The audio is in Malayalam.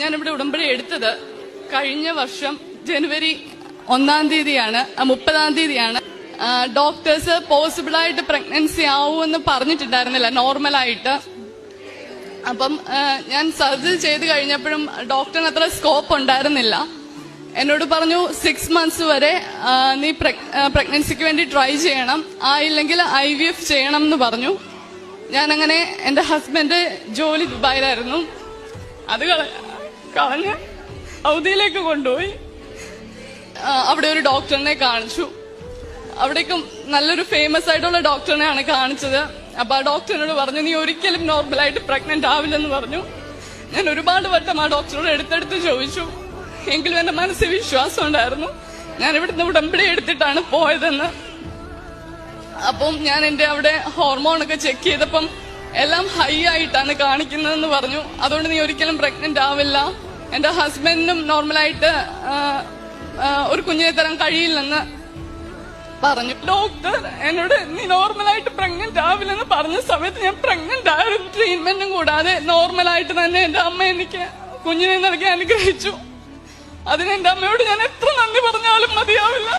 ഞാനിവിടെ ഉടമ്പടി എടുത്തത് കഴിഞ്ഞ വർഷം ജനുവരി ഒന്നാം തീയതിയാണ് മുപ്പതാം തീയതിയാണ്. ഡോക്ടേഴ്സ് പോസിബിൾ ആയിട്ട് പ്രഗ്നൻസി ആവുമെന്ന് പറഞ്ഞിട്ടുണ്ടായിരുന്നില്ല നോർമലായിട്ട് അപ്പം ഞാൻ സർജറി ചെയ്ത് കഴിഞ്ഞപ്പോഴും ഡോക്ടറിന് അത്ര സ്കോപ്പ് ഉണ്ടായിരുന്നില്ല. എന്നോട് പറഞ്ഞു സിക്സ് മന്ത്സ് വരെ നീ പ്രഗ്നൻസിക്ക് വേണ്ടി ട്രൈ ചെയ്യണം. ആയില്ലെങ്കിൽ ഐ വി എഫ് ചെയ്യണം എന്ന് പറഞ്ഞു. ഞാൻ അങ്ങനെ എന്റെ ഹസ്ബൻഡ് ജോലി ദുബായിലായിരുന്നു. അത് കളഞ്ഞ് ഔദിയിലേക്ക് കൊണ്ടുപോയി. അവിടെ ഒരു ഡോക്ടറിനെ കാണിച്ചു. അവിടേക്കും നല്ലൊരു ഫേമസ് ആയിട്ടുള്ള ഡോക്ടറിനെയാണ് കാണിച്ചത്. അപ്പൊ ആ ഡോക്ടറിനോട് പറഞ്ഞു നീ ഒരിക്കലും നോർമൽ നോർമലായിട്ട് പ്രഗ്നന്റ് ആവില്ലെന്ന് പറഞ്ഞു. ഞാൻ ഒരുപാട് വട്ടം ആ ഡോക്ടറോട് എടുത്തെടുത്ത് ചോദിച്ചു. എങ്കിലും എന്റെ മനസ്സിൽ വിശ്വാസം ഉണ്ടായിരുന്നു. ഞാൻ ഇവിടുന്ന് ഉടമ്പടി എടുത്തിട്ടാണ് പോയതെന്ന്. അപ്പം ഞാൻ എന്റെ അവിടെ ഹോർമോൺ ഒക്കെ ചെക്ക് ചെയ്തപ്പം എല്ലാം ഹൈ ആയിട്ടാണ് കാണിക്കുന്നതെന്ന് പറഞ്ഞു. അതുകൊണ്ട് നീ ഒരിക്കലും പ്രഗ്നന്റ് ആവില്ല. എന്റെ ഹസ്ബൻഡിനും നോർമലായിട്ട് ഒരു കുഞ്ഞിനെ തരാൻ കഴിയില്ലെന്ന് പറഞ്ഞു. ഡോക്ടർ എന്നോട് നീ നോർമലായിട്ട് പ്രഗ്നന്റ് ആവില്ലെന്ന് പറഞ്ഞ സമയത്ത് ഞാൻ പ്രഗ്നന്റ് ആയിരുന്നു. ട്രീറ്റ്മെന്റും കൂടാതെ നോർമലായിട്ട് തന്നെ എന്റെ അമ്മ എനിക്ക് കുഞ്ഞിനെ നൽകി അനുഗ്രഹിച്ചു. അതിന് എന്റെ അമ്മയോട് ഞാൻ എത്ര നന്ദി പറഞ്ഞാലും മതിയാവില്ല.